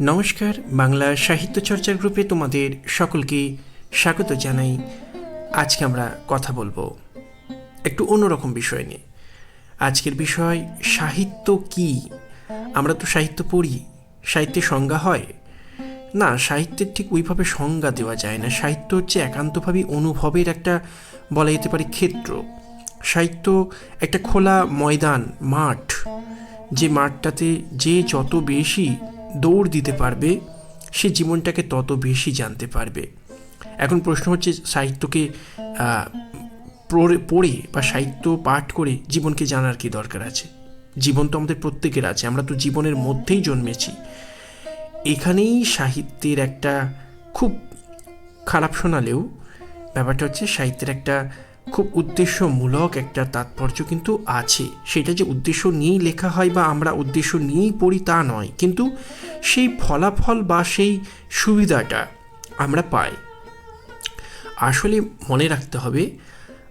নমস্কার, বাংলা সাহিত্য চর্চার গ্রুপে তোমাদের সকলকে স্বাগত জানাই। আজকে আমরা কথা বলব একটু অন্যরকম বিষয় নিয়ে। আজকের বিষয়, সাহিত্য কি? আমরা তো সাহিত্য পড়ি সাহিত্যের সংজ্ঞা হয়। না সাহিত্যের ঠিক ওইভাবে সংজ্ঞা দেওয়া যায় না। সাহিত্য হচ্ছে একান্তভাবে অনুভবের একটা, বলা যেতে পারে, ক্ষেত্র। সাহিত্য একটা খোলা ময়দান, মাঠ। যে মাঠটাতে যে যত বেশি দৌড় দিতে পারবে, সে জীবনটাকে তত বেশি জানতে পারবে। এখন প্রশ্ন হচ্ছে সাহিত্যকে পড়ে- বা সাহিত্য পাঠ করে জীবনকে জানার কি দরকার আছে? জীবন তো আমাদের প্রত্যেকের আছে, আমরা তো জীবনের মধ্যেই জন্মেছি। এখানেই সাহিত্যের একটা খুব খারাপ শোনালেও ব্যাপারটা হচ্ছে সাহিত্যের একটা খুব উদ্দেশ্যমূলক একটা তাৎপর্য কিন্তু আছে। সেটা যে উদ্দেশ্য নিয়েই লেখা হয় বা আমরা উদ্দেশ্য নিয়েই পড়ি তা নয়। কিন্তু সেই ফলাফল বা সেই সুবিধাটা আমরা পাই। আসলে মনে রাখতে হবে,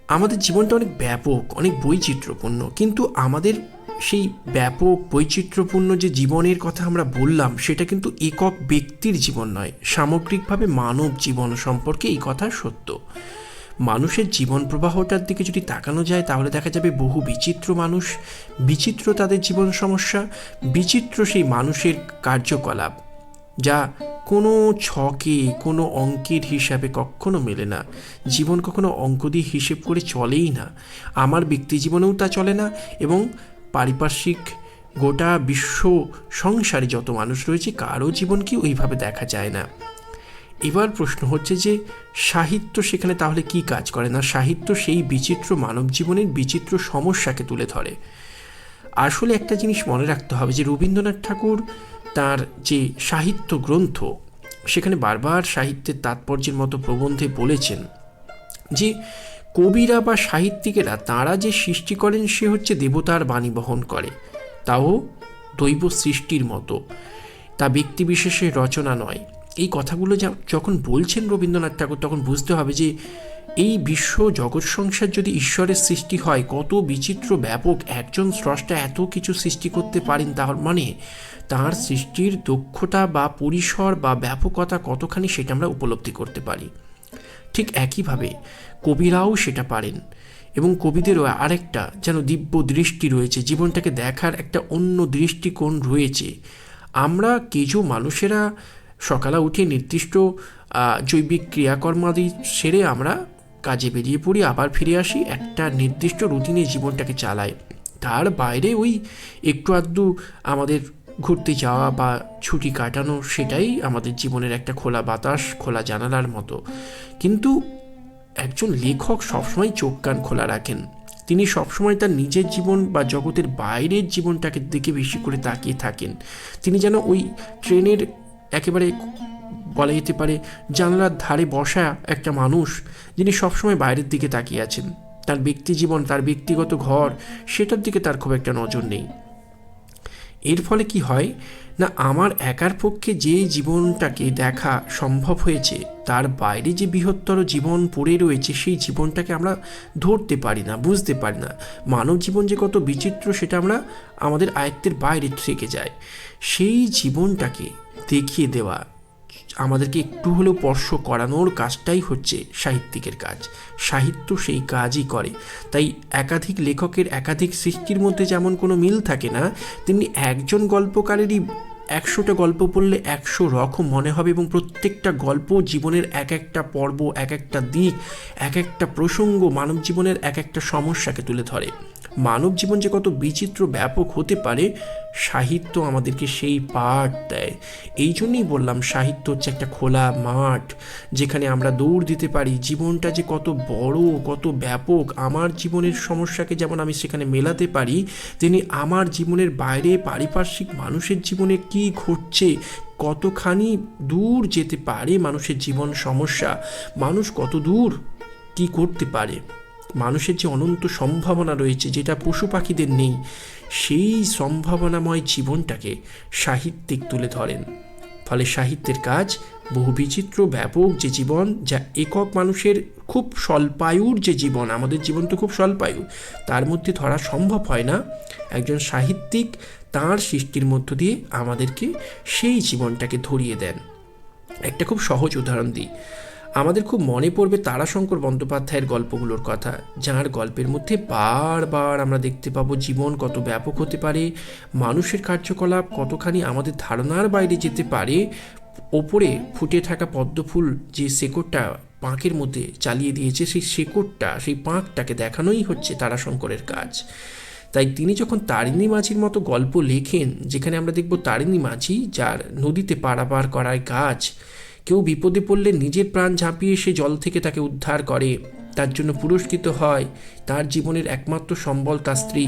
আমাদের জীবনটা অনেক ব্যাপক, অনেক বৈচিত্র্যপূর্ণ। কিন্তু আমাদের সেই ব্যাপক, বৈচিত্র্যপূর্ণ যে জীবনের কথা আমরা বললাম, সেটা কিন্তু একক ব্যক্তির জীবন নয়। সামগ্রিকভাবে মানব জীবন সম্পর্কে এই কথা সত্য। মানুষের জীবন প্রবাহটার দিকে যদি তাকানো যায়, তাহলে দেখা যাবে বহু বিচিত্র মানুষ, বিচিত্র তাদের জীবন সমস্যা, বিচিত্র সেই মানুষের কার্যকলাপ, যা কোনো ছকে, কোনো অঙ্কের হিসাবে কখনো মেলে না। জীবন কখনো অঙ্ক দিয়ে হিসেব করে চলেই না। আমার ব্যক্তি জীবনেও তা চলে না এবং পারিপার্শ্বিক গোটা বিশ্ব সংসারে যত মানুষ রয়েছে, কারও জীবনকে ওইভাবে দেখা যায় না। এবার প্রশ্ন হচ্ছে যে, সাহিত্য সেখানে তাহলে কি কাজ করে? না, সাহিত্য সেই বিচিত্র মানব জীবনের বিচিত্র সমস্যাকে তুলে ধরে। আসলে একটা জিনিস মনে রাখতে হবে যে, রবীন্দ্রনাথ ঠাকুর তার যে সাহিত্য গ্রন্থ, সেখানে বারবার সাহিত্যের তাৎপর্যের মতো প্রবন্ধে বলেছেন যে, কবিরা বা সাহিত্যিকেরা তারা যে সৃষ্টি করেন, সে হচ্ছে দেবতার বাণী বহন করে। তাও দৈব সৃষ্টির মতো। তা ব্যক্তিবিশেষের রচনা নয়। এই কথাগুলো যা- যখন বলছেন রবীন্দ্রনাথ ঠাকুর, তখন বুঝতে হবে যে এই বিশ্ব জগৎ সংসার যদি ঈশ্বরের সৃষ্টি হয়, কত বিচিত্র, ব্যাপক, একজন স্রষ্টা এত কিছু সৃষ্টি করতে পারেন তার মানে তার সৃষ্টির দক্ষতা বা পরিসর বা ব্যাপকতা কতখানি সেটা আমরা উপলব্ধি করতে পারি। ঠিক একইভাবে কবিরাও সেটা পারেন এবং কবিদেরও আরেকটা যেন দিব্য দৃষ্টি রয়েছে, জীবনটাকে দেখার একটা অন্য দৃষ্টিকোণ রয়েছে। আমরা কিছু মানুষেরা সকালে উঠে নির্দিষ্ট জৈবিক ক্রিয়াকর্মাদি সেরে আমরা কাজে বেরিয়ে পড়ি, আবার ফিরে আসি। একটা নির্দিষ্ট রুটিনে জীবনটাকে চালাই। তার বাইরে ওই একটু আধটু আমাদের ঘুরতে যাওয়া বা ছুটি কাটানো, সেটাই আমাদের জীবনের একটা খোলা বাতাস, খোলা জানালার মতো। কিন্তু একজন লেখক সবসময় চোখ কান খোলা রাখেন। তিনি সবসময় তার নিজের জীবন বা জগতের বাইরের জীবনটাকে দিকে বেশি করে তাকিয়ে থাকেন। তিনি যেন ওই ট্রেনের একেবারে বলা যেতে পারে জানলার ধারে বসা একটা মানুষ যিনি সবসময় বাইরের দিকে তাকিয়ে আছেন। তার ব্যক্তি জীবন, তার ব্যক্তিগত ঘর, সেটার দিকে তার খুব একটা নজর নেই। এর ফলে কি হয়? না, আমার একার পক্ষে যে জীবনটাকে দেখা সম্ভব হয়েছে, তার বাইরে যে বৃহত্তর জীবন পড়ে রয়েছে, সেই জীবনটাকে আমরা ধরতে পারি না, বুঝতে পারি না। মানব জীবন যে কত বিচিত্র, সেটা আমরা আমাদের আয়ত্তের বাইরে থেকে যায়। সেই জীবনটাকে দেখিয়ে দেওয়া। আমাদেরকে একটু হলেও স্পর্শ করানোর কাজটাই হচ্ছে সাহিত্যিকের কাজ। সাহিত্য সেই কাজই করে। তাই একাধিক লেখকের একাধিক সৃষ্টির মধ্যে যেমন কোনো মিল থাকে না, তেমনি একজন গল্পকারেরই একশোটা গল্প পড়লে একশো রকম মনে হবে এবং প্রত্যেকটা গল্প জীবনের এক একটা পর্ব, এক একটা দিক, এক একটা প্রসঙ্গ মানব জীবনের এক একটা সমস্যাকে তুলে ধরে। মানব জীবন যে কত বিচিত্র, ব্যাপক হতে পারে, সাহিত্য আমাদেরকে সেই পাঠ দেয়। এই জন্যই বললাম, সাহিত্য হচ্ছে একটা খোলা মাঠ, যেখানে আমরা দৌড় দিতে পারি। জীবনটা যে কত বড়, কত ব্যাপক, আমার জীবনের সমস্যাকে যেমন আমি সেখানে মেলাতে পারি, তেমনি আমার জীবনের বাইরে পারিপার্শ্বিক মানুষের জীবনে কি ঘটছে, কতখানি দূর যেতে পারে মানুষের জীবন সমস্যা, মানুষ কত দূর কি করতে পারে। মানুষের যে অনন্ত সম্ভাবনা রয়েছে, যেটা পশু পাখিদের নেই, সেই সম্ভাবনাময় জীবনটাকে সাহিত্যিক তুলে ধরেন। ফলে সাহিত্যের কাজ বহু বিচিত্র, ব্যাপক যে জীবন, যা একক মানুষের খুব স্বল্পায়ুর যে জীবন, আমাদের জীবন তো খুব স্বল্পায়ু, তার মধ্যে ধরা সম্ভব হয় না। একজন সাহিত্যিক তার সৃষ্টির মধ্য দিয়ে আমাদেরকে সেই জীবনটাকে ধরিয়ে দেন। একটা খুব সহজ উদাহরণ দিই। আমাদের খুব মনে পড়বে তারাশঙ্কর বন্দ্যোপাধ্যায়ের গল্পগুলোর কথা, যার গল্পের মধ্যে বারবার আমরা দেখতে পাবো জীবন কত ব্যাপক হতে পারে, মানুষের কার্যকলাপ কতখানি আমাদের ধারণার বাইরে যেতে পারে, ওপরে ফুটে থাকা পদ্মফুল যে শেকড়টা পাঁকের মধ্যে চালিয়ে দিয়েছে, সেই শেকড়টা, সেই পাঁকটাকে দেখানোই হচ্ছে তারাশঙ্করের কাজ। তাই তিনি যখন তারিণী মাঝির মতো গল্প লেখেন, যেখানে আমরা দেখব তারিণী মাঝি যার নদীতে পারাপার করায় কাজ কেউ বিপদে পড়লে নিজের প্রাণ ঝাঁপিয়ে সে জল থেকে তাকে উদ্ধার করে। তার জন্য পুরস্কৃত হয় তার জীবনের একমাত্র সম্বল তার স্ত্রী,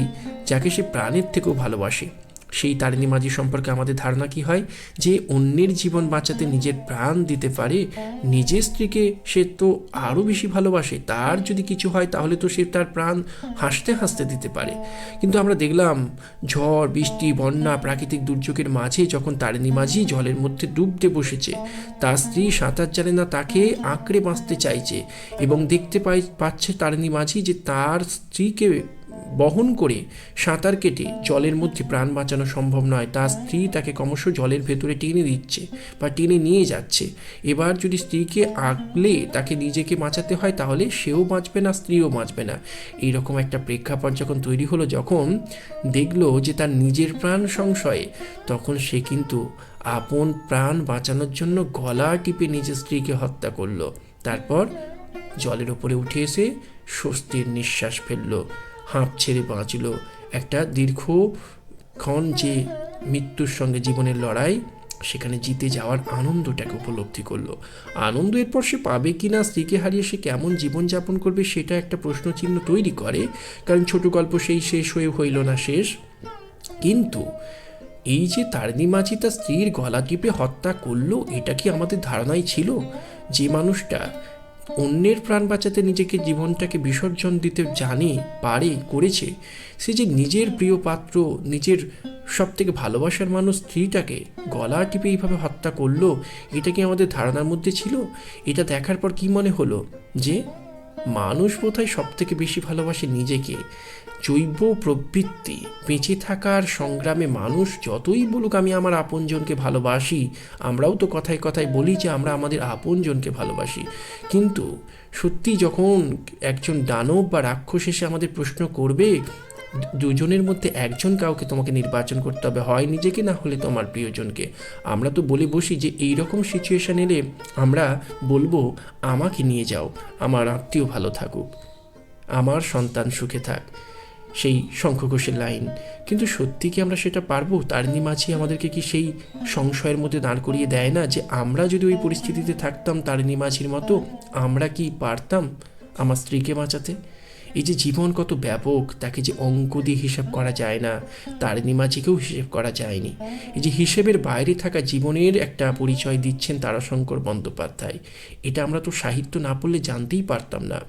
যাকে সে প্রাণের থেকেও ভালোবাসে। সেই তারিণী মাঝি সম্পর্কে আমাদের ধারণা কি হয়? যে অন্যের জীবন বাঁচাতে নিজের প্রাণ দিতে পারে, নিজের স্ত্রীকে সে তো আরও বেশি ভালোবাসে, তার যদি কিছু হয় তাহলে তো সে তার প্রাণ হাসতে হাসতে দিতে পারে। কিন্তু আমরা দেখলাম ঝড়, বৃষ্টি, বন্যা প্রাকৃতিক দুর্যোগের মাঝে যখন তারিণী মাঝি জলের মধ্যে ডুবতে বসেছে, তার স্ত্রী সাঁতার জানে না, তাকে আঁকড়ে বাঁচতে চাইছে এবং দেখতে পাই, পাচ্ছে তারিণী মাঝি যে তার স্ত্রীকে বহন করে সাঁতার কেটে জলের মধ্যে প্রাণ বাঁচানো সম্ভব নয়। তার স্ত্রী তাকে ক্রমশ জলের ভেতরে টেনে দিচ্ছে বা টেনে নিয়ে যাচ্ছে। এবার যদি স্ত্রীকে আঁকলে তাকে নিজেকে বাঁচাতে হয়, তাহলে সেও বাঁচবে না, স্ত্রীও বাঁচবে না। এইরকম একটা প্রেক্ষাপট যখন তৈরি হলো, যখন দেখল যে তার নিজের প্রাণ সংশয়ে, তখন সে কিন্তু আপন প্রাণ বাঁচানোর জন্য গলা টিপে নিজের স্ত্রীকে হত্যা করল। তারপর জলের ওপরে উঠে এসে স্বস্তির নিঃশ্বাস ফেলল। হাঁপ ছেড়ে বাঁচল। একটা দীর্ঘক্ষণ যে মৃত্যুর সঙ্গে জীবনের লড়াই, সেখানে জিতে যাওয়ার আনন্দটাকে উপলব্ধি করল। আনন্দ এরপর সে পাবে কি না স্ত্রীকে হারিয়ে সে কেমন জীবনযাপন করবে, সেটা একটা প্রশ্নচিহ্ন তৈরি করে, কারণ ছোট গল্প সেই শেষ হয়ে হইল না শেষ। কিন্তু এই যে তারিণী মাঝি তার স্ত্রীর গলা টিপে হত্যা করল, এটা কি আমাদের ধারণাই ছিল? যে মানুষটা অন্যের প্রাণ বাঁচাতে নিজেকে জীবনটাকে বিসর্জন দিতে জানে, পারে, করেছে, সে যে নিজের প্রিয় পাত্র, নিজের সব থেকে ভালোবাসার মানুষ স্ত্রীটাকে গলা টিপে এইভাবে হত্যা করল, এটা কি আমাদের ধারণার মধ্যে ছিল? এটা দেখার পর কি মনে হলো? যে মানুষ বোধহয় সব থেকে বেশি ভালোবাসে নিজেকে। জৈব প্রবৃত্তি, বেঁচে থাকার সংগ্রামে মানুষ যতই বলুক আমি আমার আপনজনকে ভালোবাসি, আমরাও তো কথায় কথায় বলি যে আমরা আমাদের আপনজনকে ভালোবাসি। কিন্তু সত্যি যখন একজন দানব বা রাক্ষস এসে আমাদের প্রশ্ন করবে, দুজনের মধ্যে একজন কাউকে তোমাকে নির্বাচন করতে হবে, হয় নিজেকে না হলে তোমার প্রিয়জনকে। আমরা তো বলে বসি যে এই রকম সিচুয়েশন এলে আমরা বলব, আমাকে নিয়ে যাও, আমার আত্মীয় ভালো থাকুক, আমার সন্তান সুখে থাক। সেই শঙ্খঘোষের লাইন। কিন্তু সত্যি কি আমরা সেটা পারব? তারিণী মাঝি আমাদেরকে কি সেই সংশয়ের মধ্যে দাঁড় করিয়ে দেয় না যে আমরা যদি ওই পরিস্থিতিতে থাকতাম তারিণী মাঝির মতো, আমরা কি পারতাম আমার স্ত্রীকে বাঁচাতে? এই যে জীবন কত ব্যাপক, তাকে যে অঙ্ক দিয়ে হিসাব করা যায় না, তারিণী মাঝিকেও হিসেব করা যায়নি। এই যে হিসেবের বাইরে থাকা জীবনের একটা পরিচয় দিচ্ছেন তারাশঙ্কর বন্দ্যোপাধ্যায়। এটা আমরা তো সাহিত্য না পড়লে জানতেই পারতাম না।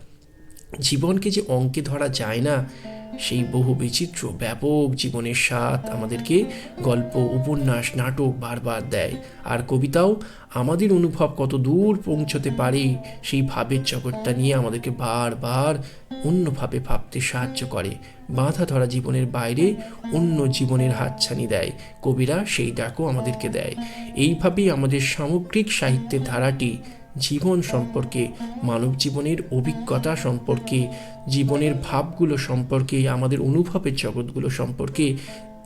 জীবনকে যে অঙ্কে ধরা যায় না সেই বহু বিচিত্র, ব্যাপক জীবনের স্বাদ আমাদেরকে গল্প, উপন্যাস, নাটক বারবার দেয়। আর কবিতাও আমাদের অনুভব কত দূর পৌঁছতে পারে, সেই ভাবের জগৎটা নিয়ে আমাদেরকে বারবার অন্যভাবে ভাবতে সাহায্য করে। বাঁধা ধরা জীবনের বাইরে অন্য জীবনের হাতছানি দেয়। কবিরা সেই ডাকও আমাদেরকে দেয়। এইভাবেই আমাদের সামগ্রিক সাহিত্যের ধারাটি জীবন সম্পর্কে, মানব জীবনের অভিজ্ঞতা সম্পর্কে, জীবনের ভাবগুলো সম্পর্কে, আমাদের অনুভবের জগৎগুলো সম্পর্কে,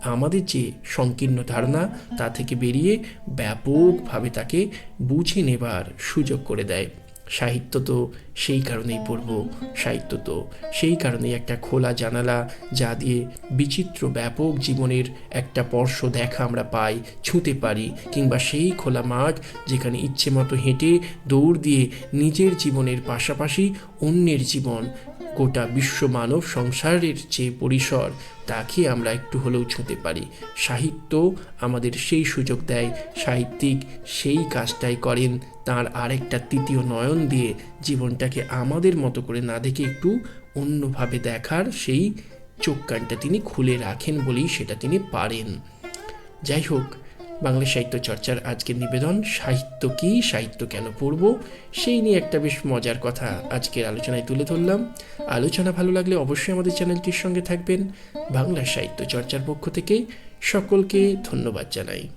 আমাদের যে সংকীর্ণ ধারণা তা থেকে বেরিয়ে ব্যাপকভাবে তাকে বুঝে নেবার সুযোগ করে দেয়। সাহিত্য তো সেই কারণেই পড়ব, সাহিত্য তো সেই কারণেই একটা খোলা জানালা যা দিয়ে বিচিত্র ব্যাপক জীবনের একটা স্পর্শ দেখা আমরা পাই, ছুঁতে পারি কিংবা সেই খোলা মাঠ যেখানে ইচ্ছে মতো হেঁটে দৌড় দিয়ে নিজের জীবনের পাশাপাশি অন্যের জীবন গোটা বিশ্ব মানব সংসারের যে পরিসর, তাকে আমরা একটু হলেও ছুঁতে পারি। সাহিত্য আমাদের সেই সুযোগ দেয়, সাহিত্যিক সেই কাজটাই করেন। তার আরেকটা তৃতীয় নয়ন দিয়ে জীবনটাকে আমাদের মতো করে না দেখে একটু অন্যভাবে দেখার সেই চোখ কানটা তিনি খুলে রাখেন বলেই সেটা তিনি পারেন। যাই হোক বাংলা সাহিত্য চর্চার আজকের নিবেদন, সাহিত্য কি, সাহিত্য কেন পড়ব, সেই নিয়ে একটা বেশ মজার কথা আজকের আলোচনায় তুলে ধরলাম। আলোচনা ভালো লাগলে অবশ্যই আমাদের চ্যানেলটির সঙ্গে থাকবেন বাংলা সাহিত্য চর্চার পক্ষ থেকে। সকলকে ধন্যবাদ জানাই।